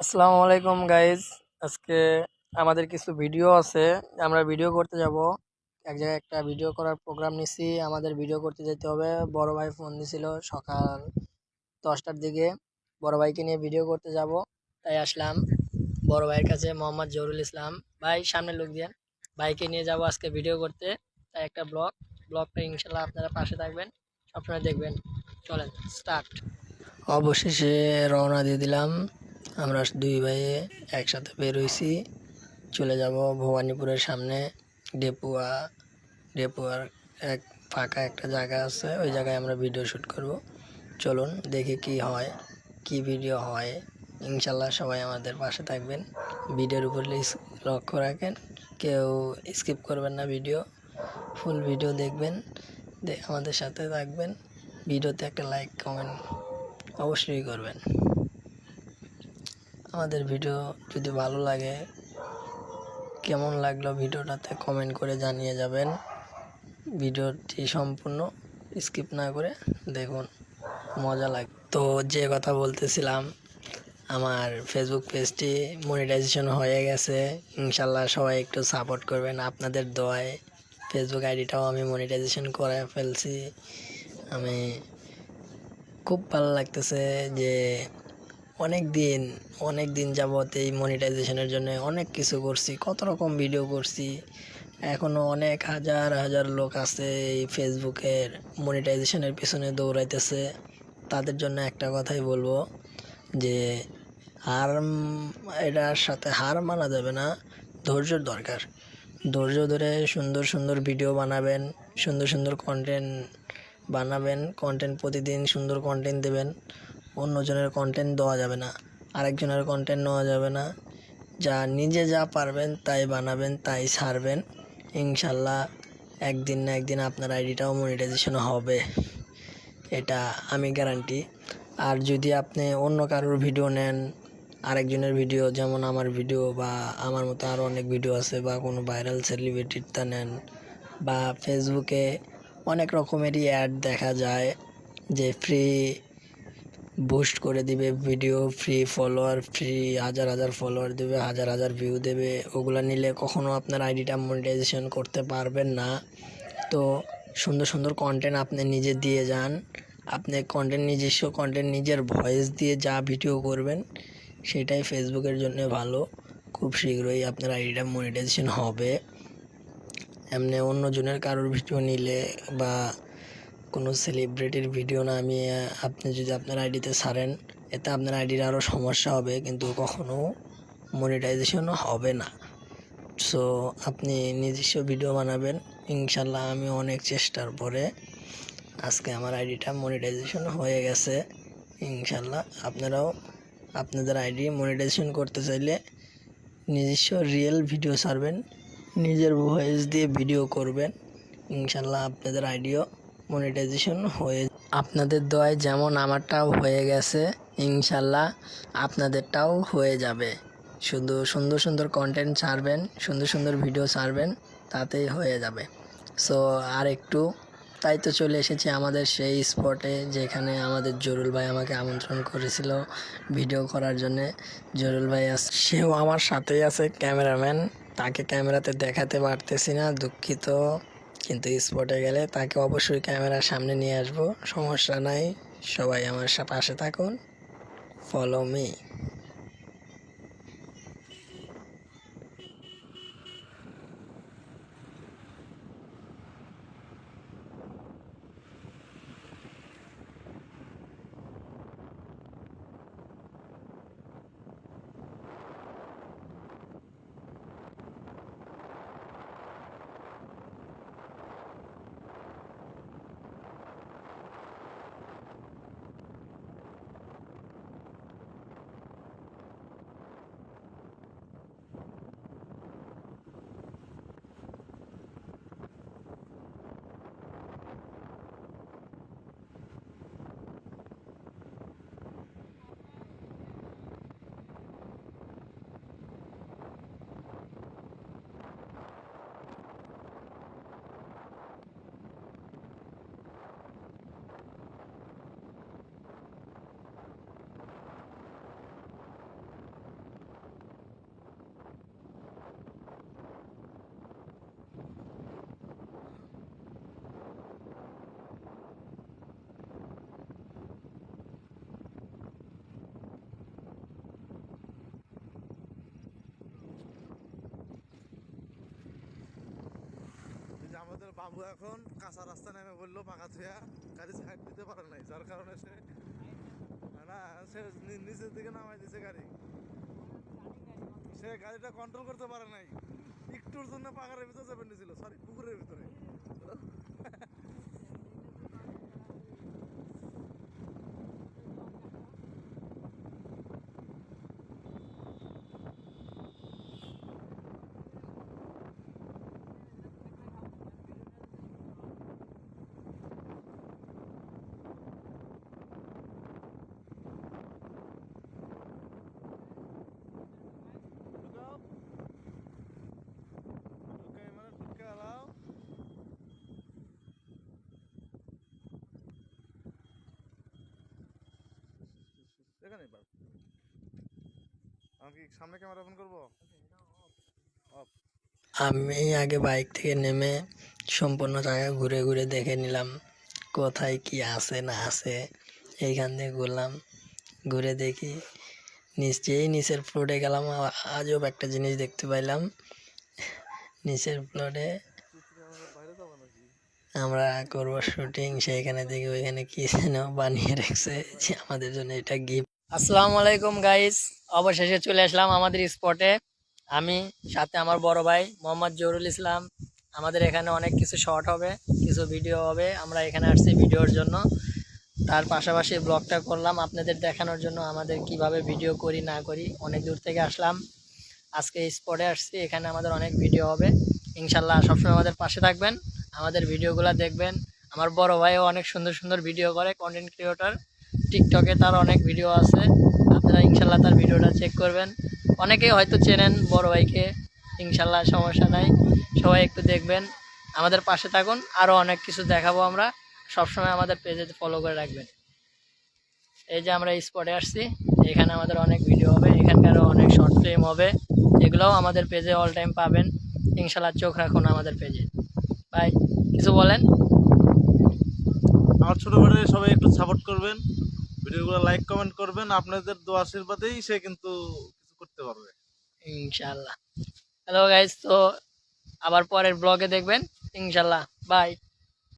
আসসালামু আলাইকুম গাইজ আজকে আমাদের কিছু ভিডিও আছে। আমরা ভিডিও করতে যাব। এক জায়গায় একটা ভিডিও করার প্রোগ্রাম নিছি। আমাদের ভিডিও করতে যেতে হবে। বড় ভাই ফোন দিছিল সকাল দশটার দিকে। বড় ভাইকে নিয়ে ভিডিও করতে যাব। তাই আসলাম। বড় ভাইয়ের কাছে মোহাম্মদ জহুরুল ইসলাম। ভাই সামনে লোক দিয়ে। ভাইকে নিয়ে যাব আজকে ভিডিও করতে। তাই একটা ব্লগ ব্লগটা ইনশাল্লাহ আপনারা পাশে থাকবেন। সবসময় দেখবেন। চলেন স্টার্ট অবশেষে রওনা দিয়ে দিলাম। আমরা দুই ভাইয়ে একসাথে বের হইছি। চলে যাব ভবানীপুরের সামনে। ডেপুয়া, ডেপুয়ার এক ফাঁকা একটা জায়গা আছে, ওই জায়গায় আমরা ভিডিও শ্যুট করব। চলুন দেখি কি হয়, কি ভিডিও হয়। ইনশাল্লাহ সবাই আমাদের পাশে থাকবেন। ভিডিওর উপর লক্ষ্য রাখেন, কেউ স্কিপ করবেন না ভিডিও ফুল ভিডিও দেখবেন আমাদের সাথে থাকবেন। ভিডিওতে একটা লাইক কমেন্ট অবশ্যই করবেন। আমাদের ভিডিও যদি ভালো লাগে, কেমন লাগল ভিডিওটাতে কমেন্ট করে জানিয়ে যাবেন। ভিডিওটি সম্পূর্ণ স্কিপ না করে দেখুন, মজা লাগ, তো যে কথা বলতেছিলাম, আমার ফেসবুক পেজটি মনিটাইজেশন হয়ে গেছে, ইনশাল্লাহ সবাই একটু সাপোর্ট করবেন। আপনাদের দোয়ায় ফেসবুক আইডিটাও আমি মনিটাইজেশন করে ফেলছি। আমি খুব ভালো লাগতেছে যে অনেক দিন অনেক দিন যাবত এই মনিটাইজেশনের জন্য অনেক কিছু করছি, কত রকম ভিডিও করছি। এখনও অনেক হাজার হাজার লোক আছে এই ফেসবুকের মনিটাইজেশনের পিছনে দৌড়াইতেছে। তাদের জন্য একটা কথাই বলব যে হার এটার সাথে হার মানা যাবে না, ধৈর্যর দরকার। ধৈর্য ধরে সুন্দর সুন্দর ভিডিও বানাবেন, সুন্দর সুন্দর কন্টেন্ট বানাবেন কন্টেন্ট প্রতিদিন সুন্দর কন্টেন্ট দেবেন। অন্যজনের কন্টেন্ট দেওয়া যাবে না। আরেকজনের কন্টেন্ট নেওয়া যাবে না। যা নিজে যা পারবেন, তাই বানাবেন, তাই ছাড়বেন ইনশাল্লাহ একদিন না একদিন আপনার আইডিটাও মনিটাইজেশন হবে। এটা আমি গ্যারান্টি আর যদি আপনি অন্য কারোর ভিডিও নেন, আরেকজনের ভিডিও যেমন আমার ভিডিও বা আমার মতো আরও অনেক ভিডিও আছে বা কোনো ভাইরাল সেলিব্রিটিরটা নেন, বা ফেসবুকে অনেক রকমেরই অ্যাড দেখা যায় যে ফ্রি বুস্ট করে দিবে ভিডিও ফ্রি ফলোয়ার ফ্রি হাজার হাজার ফলোয়ার দেবে, হাজার হাজার ভিউ দেবে, ওগুলো নিলে কখনো আপনার আইডিটা মনিটাইজেশন করতে পারবেন না। তো সুন্দর সুন্দর কন্টেন্ট আপনি নিজে দিয়ে যান, আপনি কন্টেন্ট নিজস্ব কন্টেন্ট নিজের ভয়েস দিয়ে যা ভিডিও করবেন, সেটাই ফেসবুকের জন্য ভালো। খুব শীঘ্রই আপনার আইডিটা মনিটাইজেশন হবে। এমনি অন্যজনের কারোর ভিডিও নিলে বা কোনো সেলিব্রিটির ভিডিও না, আমি আপনি যদি আপনার আইডিতে ছাড়েন, এতে আপনার আইডির আরও সমস্যা হবে, কিন্তু কখনো মনিটাইজেশন হবে না। সো আপনি নিজস্ব ভিডিও বানাবেন, ইনশাল্লাহ আমি অনেক চেষ্টার পরে আজকে আমার আইডিটা মনিটাইজেশন হয়ে গেছে, ইনশাল্লাহ। আপনারাও আপনাদের আইডি মনিটাইজেশন করতে চাইলে নিজস্ব রিয়েল ভিডিও ছাড়বেন, নিজের ভয়েস দিয়ে ভিডিও করবেন, ইনশাল্লাহ আপনাদের আইডিও মনিটাইজেশন হয়ে আপনাদের দয় যেমন আমারটাও হয়ে গেছে, ইনশাল্লাহ আপনাদেরটাও হয়ে যাবে। শুধু সুন্দর সুন্দর কন্টেন্ট ছাড়বেন, সুন্দর সুন্দর ভিডিও ছাড়বেন, তাতেই হয়ে যাবে। সো আর একটু তাই তো চলে এসেছি আমাদের সেই স্পটে যেখানে আমাদের জরুল ভাই আমাকে আমন্ত্রণ করেছিল ভিডিও করার জন্যে। জরুল ভাই সেও আমার সাথেই আছে ক্যামেরাম্যান তাকে ক্যামেরাতে দেখাতে পারতেছি না, দুঃখিত। কিন্তু স্পটে গেলে তাকে অবশ্যই ক্যামেরার সামনে নিয়ে আসব। সমস্যা নাই, সবাই আমার পাশে থাকুন। ফলো মি বাবু এখন। কাঁচা রাস্তা নেমে বলল, পাকা থুয়া গাড়ি সাইড দিতে পারে নাই, যার কারণে সে না সে নিচের দিকে নামাই দিছে গাড়ি। সে গাড়িটা কন্ট্রোল করতে পারে নাই। একটুর জন্য পাকারের ভিতরে চেপে নিয়েছিল সরি পুকুরের ভিতরে। আমি কি সামনে ক্যামেরা অফ। আমি আগে বাইক থেকে নেমে সম্পূর্ণ জায়গা ঘুরে ঘুরে দেখে নিলাম, কোথায় কি আছে না আছে। এইখান থেকে ঘুরলাম, ঘুরে দেখি নিচেই নিচের ফ্লোরে গেলাম। আ- আজব একটা জিনিস দেখতে পাইলাম, নিচের ফ্লোরে আমরা করব শুটিং সেইখানে দেখি ওইখানে কি যেন বানিয়ে রাখছে। যে আমাদের জন্য এটা গিফট আসসালামু আলাইকুম গাইস অবশেষে চলে আসলাম আমাদের স্পটে আমি, সাথে আমার বড় ভাই, মোহাম্মদ জহুরুল ইসলাম। আমাদের এখানে অনেক কিছু শর্ট হবে, কিছু ভিডিও হবে। আমরা এখানে আসছি ভিডিওর জন্য। তার পাশাপাশি ব্লগটা করলাম। আপনাদের দেখানোর জন্য আমাদের কীভাবে ভিডিও করি, না করি, অনেক দূর থেকে আসলাম। আজকে স্পটে আসছি। এখানে আমাদের অনেক ভিডিও হবে। ইনশাল্লাহ সবসময় আমাদের পাশে থাকবেন। আমাদের ভিডিওগুলো দেখবেন। আমার বড় ভাইও অনেক সুন্দর সুন্দর ভিডিও করে কন্টেন্ট ক্রিয়েটর টিকটকে তার অনেক ভিডিও আছে। আপনারা ইনশাল্লাহ তার ভিডিওটা চেক করবেন। অনেকেই হয়তো চেনেন বড় ভাইকে। ইনশাল্লাহ সমস্যা নাই। সবাই একটু দেখবেন। আমাদের পাশে থাকুন। আরও অনেক কিছু দেখাবো আমরা। সবসময় আমাদের পেজে ফলো করে রাখবেন। এই যে আমরা স্পটে আসছি। এখানে আমাদের অনেক ভিডিও হবে। এখানকারও অনেক শর্ট ফিল্ম হবে। এগুলোও আমাদের পেজে অল টাইম পাবেন। ইনশাল্লাহ চোখ রাখুন আমাদের পেজে ভাই, কিছু বলেন? আমার ছোট ভাইরে সবাই একটু সাপোর্ট করবেন। ভিডিওগুলো লাইক কমেন্ট করবেন। আপনাদের দোয়া আশীর্বাদেই সে কিন্তু কিছু করতে পারবে। ইনশাল্লাহ। হ্যালো গাইজ তো আবার পরের ব্লগে দেখবেন। ইনশাল্লাহ বাই